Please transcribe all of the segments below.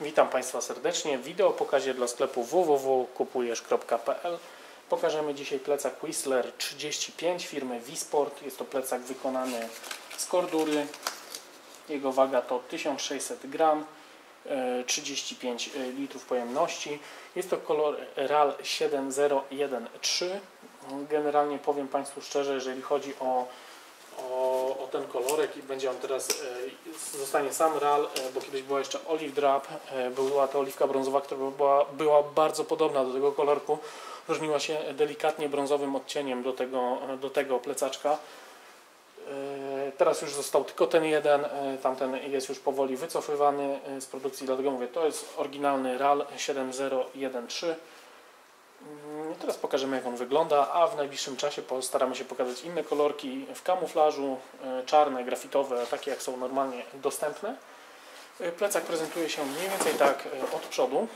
Witam Państwa serdecznie wideo pokazie dla sklepu www.kupujesz.pl Pokażemy dzisiaj plecak Whistler 35 firmy Wisport. Jest to plecak wykonany z kordury. Jego waga to 1600 gram, e, 35 litrów pojemności. Jest to kolor RAL 7013. Generalnie powiem Państwu szczerze, jeżeli chodzi o o, ten kolorek i będzie on teraz, e, zostanie sam RAL, e, bo kiedyś była jeszcze Olive Drab, e, była to oliwka brązowa, która była, była bardzo podobna do tego kolorku, różniła się delikatnie brązowym odcieniem do tego, do tego plecaczka. Teraz już został tylko ten jeden, tamten jest już powoli wycofywany z produkcji, dlatego mówię, to jest oryginalny RAL 7013. Mm, Teraz pokażemy jak on wygląda, a w najbliższym czasie postaramy się pokazać inne kolorki w kamuflażu, e, czarne, grafitowe, takie jak są normalnie dostępne. E, Plecak prezentuje się mniej więcej tak e, od przodu.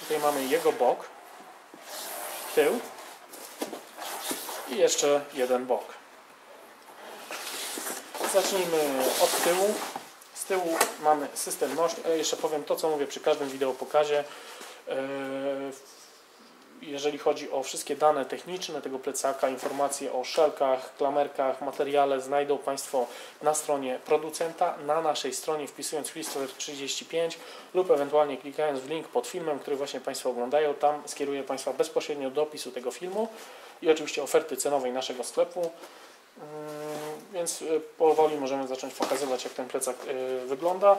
Tutaj mamy jego bok, tył i jeszcze jeden bok. Zacznijmy od tyłu. Z tyłu mamy system nośny. Jeszcze powiem to, co mówię przy każdym wideo pokazie. Jeżeli chodzi o wszystkie dane techniczne tego plecaka, informacje o szelkach, klamerkach, materiale znajdą Państwo na stronie producenta, na naszej stronie wpisując Whistler 35 lub ewentualnie klikając w link pod filmem, który właśnie Państwo oglądają. Tam skieruję Państwa bezpośrednio do opisu tego filmu i oczywiście oferty cenowej naszego sklepu. Mm, Więc y, powoli możemy zacząć pokazywać jak ten plecak y, wygląda.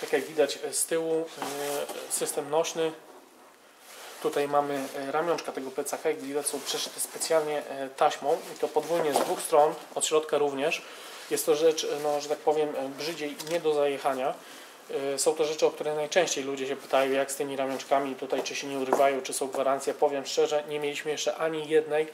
Tak jak widać z tyłu y, system nośny Tutaj mamy e, ramionczka tego plecaka, jak widać są przeszyte specjalnie e, taśmą i to podwójnie z dwóch stron, od środka również. Jest to rzecz, e, no, że tak powiem, brzydziej nie do zajechania. Są to rzeczy, o które najczęściej ludzie się pytają, jak z tymi ramionczkami tutaj, czy się nie urywają, czy są gwarancje. Powiem szczerze, nie mieliśmy jeszcze ani jednej,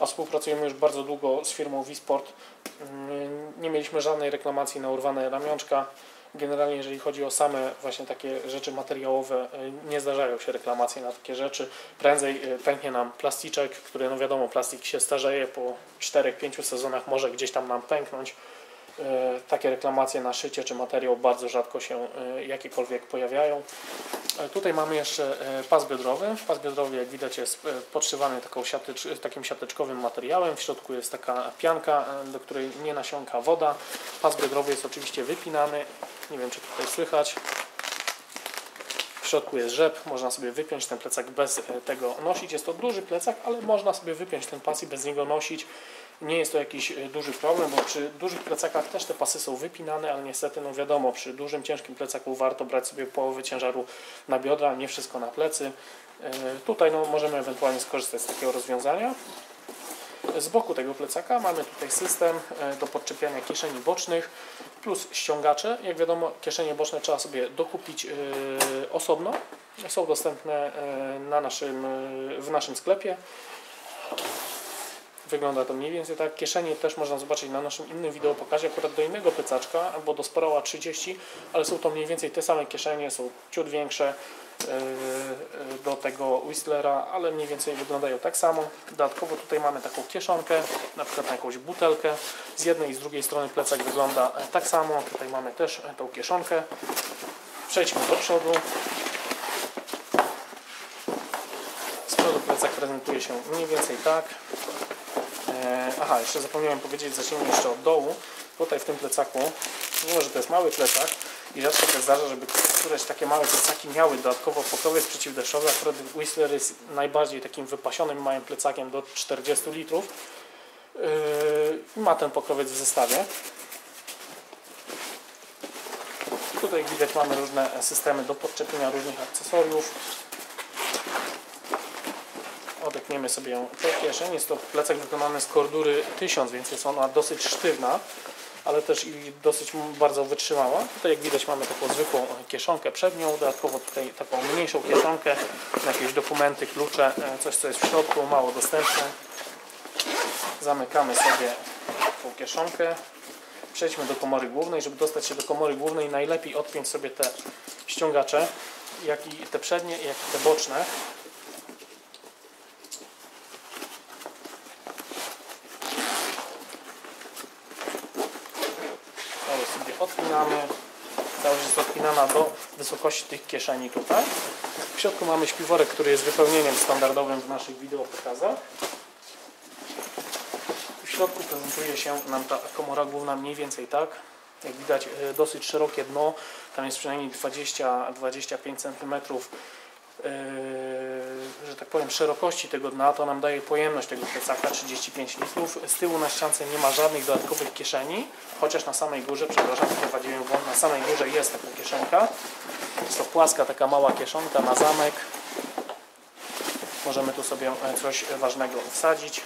a współpracujemy już bardzo długo z firmą Wisport. Mm, Nie mieliśmy żadnej reklamacji na urwane ramionczka. Generalnie jeżeli chodzi o same właśnie takie rzeczy materiałowe, y, nie zdarzają się reklamacje na takie rzeczy. Prędzej y, pęknie nam plasticzek, który no wiadomo, plastik się starzeje po 4-5 sezonach, może gdzieś tam nam pęknąć. Y, Takie reklamacje na szycie czy materiał bardzo rzadko się y, jakiekolwiek pojawiają. E, Tutaj mamy jeszcze e, pas biodrowy. Pas biodrowy, jak widać, jest e, podszywany taką siatecz, takim siateczkowym materiałem. W środku jest taka pianka, e, do której nie nasiąka woda. Pas biodrowy jest oczywiście wypinany. Nie wiem, czy tutaj słychać. W środku jest rzep, można sobie wypiąć ten plecak bez e, tego nosić. Jest to duży plecak, ale można sobie wypiąć ten pas i bez niego nosić. Nie jest to jakiś e, duży problem, bo przy dużych plecakach też te pasy są wypinane, ale niestety, no wiadomo, przy dużym, ciężkim plecaku warto brać sobie połowę ciężaru na biodra, nie wszystko na plecy. E, Tutaj no, możemy ewentualnie skorzystać z takiego rozwiązania. Z boku tego plecaka mamy tutaj system e, do podczepiania kieszeni bocznych plus ściągacze. Jak wiadomo, kieszenie boczne trzeba sobie dokupić osobno. Są dostępne na naszym, w naszym sklepie. Wygląda to mniej więcej tak. Kieszenie też można zobaczyć na naszym innym wideo pokazie, akurat do innego plecaczka, bo do Sporała 30, ale są to mniej więcej te same kieszenie, są ciut większe yy, yy, do tego Whistlera, ale mniej więcej wyglądają tak samo. Dodatkowo tutaj mamy taką kieszonkę, na przykład na jakąś butelkę. Z jednej i z drugiej strony plecak wygląda e, tak samo. Tutaj mamy też e, tą kieszonkę. Przejdźmy do przodu. Z przodu plecak prezentuje się mniej więcej tak. E, Aha, jeszcze zapomniałem powiedzieć, zacznijmy jeszcze od dołu. Tutaj w tym plecaku, mimo że to jest mały plecak i rzadko się zdarza, żeby któreś takie małe plecaki miały dodatkowo pokrowiec przeciwdeszczowy, akurat Whistler jest najbardziej takim wypasionym małym plecakiem do 40 litrów. Yy, i ma ten pokrowiec w zestawie. Tutaj widać mamy różne systemy do podczepienia różnych akcesoriów. Odepniemy sobie tę kieszeń. Jest to plecak wykonany z kordury 1000, więc jest ona dosyć sztywna, ale też i dosyć bardzo wytrzymała. Tutaj jak widać mamy taką zwykłą kieszonkę przednią, dodatkowo tutaj taką mniejszą kieszonkę jakieś dokumenty, klucze, e, coś co jest w środku, mało dostępne. Zamykamy sobie tą kieszonkę. Przejdźmy do komory głównej. Żeby dostać się do komory głównej najlepiej odpiąć sobie te ściągacze, jak i te przednie, jak i te boczne. Ale sobie odpinamy. Cały czas jest odpinana do wysokości tych kieszeni tutaj. W środku mamy śpiworek, który jest wypełnieniem standardowym w naszych wideopokazach. W środku prezentuje się nam ta komora główna mniej więcej tak. Jak widać e, dosyć szerokie dno, tam jest przynajmniej 20-25 cm że tak powiem szerokości tego dna, to nam daje pojemność tego plecaka 35 litrów. Z tyłu na ściance nie ma żadnych dodatkowych kieszeni, chociaż na samej górze, przepraszam, wprowadziłem wąt, na samej górze jest taka kieszenka. Jest to płaska, taka mała kieszonka na zamek. Możemy tu sobie e, coś ważnego wsadzić.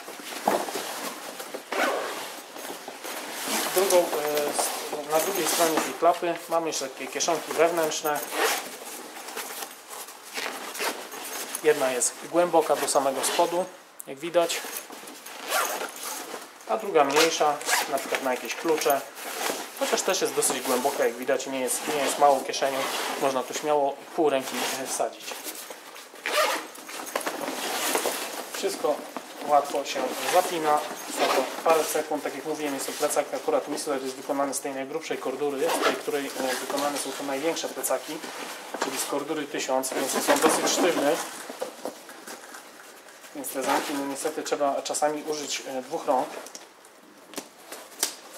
Drugą, e, na drugiej stronie tej klapy mamy jeszcze takie kieszonki wewnętrzne. Jedna jest głęboka do samego spodu, jak widać, a druga mniejsza, na przykład na jakieś klucze. Chociaż też jest dosyć głęboka, jak widać, nie jest, nie jest kieszenią. Można tu śmiało pół ręki e, wsadzić. Wszystko łatwo się zapina. Trwa to parę sekund. Tak jak mówiłem, jest to plecak akurat Whistler jest wykonany z tej najgrubszej kordury, z tej, której e, wykonane są te największe plecaki, czyli z kordury 1000, więc on dosyć sztywny. Te no niestety trzeba czasami użyć e, dwóch rąk.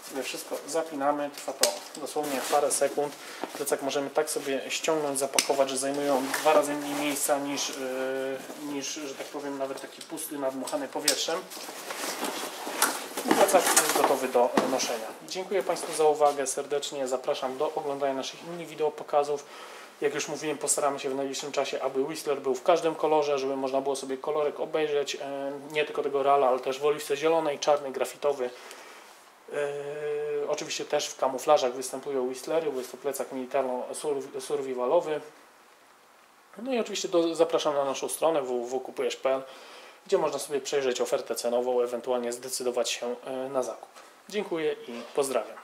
Sobie wszystko zapinamy, trwa to dosłownie parę sekund. Plecak możemy tak sobie ściągnąć, zapakować, że zajmują dwa razy mniej miejsca niż, yy, niż że tak powiem, nawet taki pusty, nadmuchany powietrzem. I Plecak jest gotowy do noszenia. Dziękuję Państwu za uwagę serdecznie. Zapraszam do oglądania naszych innych wideo pokazów. Jak już mówiłem, postaramy się w najbliższym czasie, aby Whistler był w każdym kolorze, żeby można było sobie kolorek obejrzeć. e, Nie tylko tego rala, ale też w oliwce zielonej, czarny, grafitowy. Yy, oczywiście też w kamuflażach występują Whistlery, bo jest to plecak militarno-survivalowy. No i oczywiście do, zapraszam na naszą stronę www.kupujesz.pl, gdzie można sobie przejrzeć ofertę cenową, ewentualnie zdecydować się e, na zakup. Dziękuję i pozdrawiam.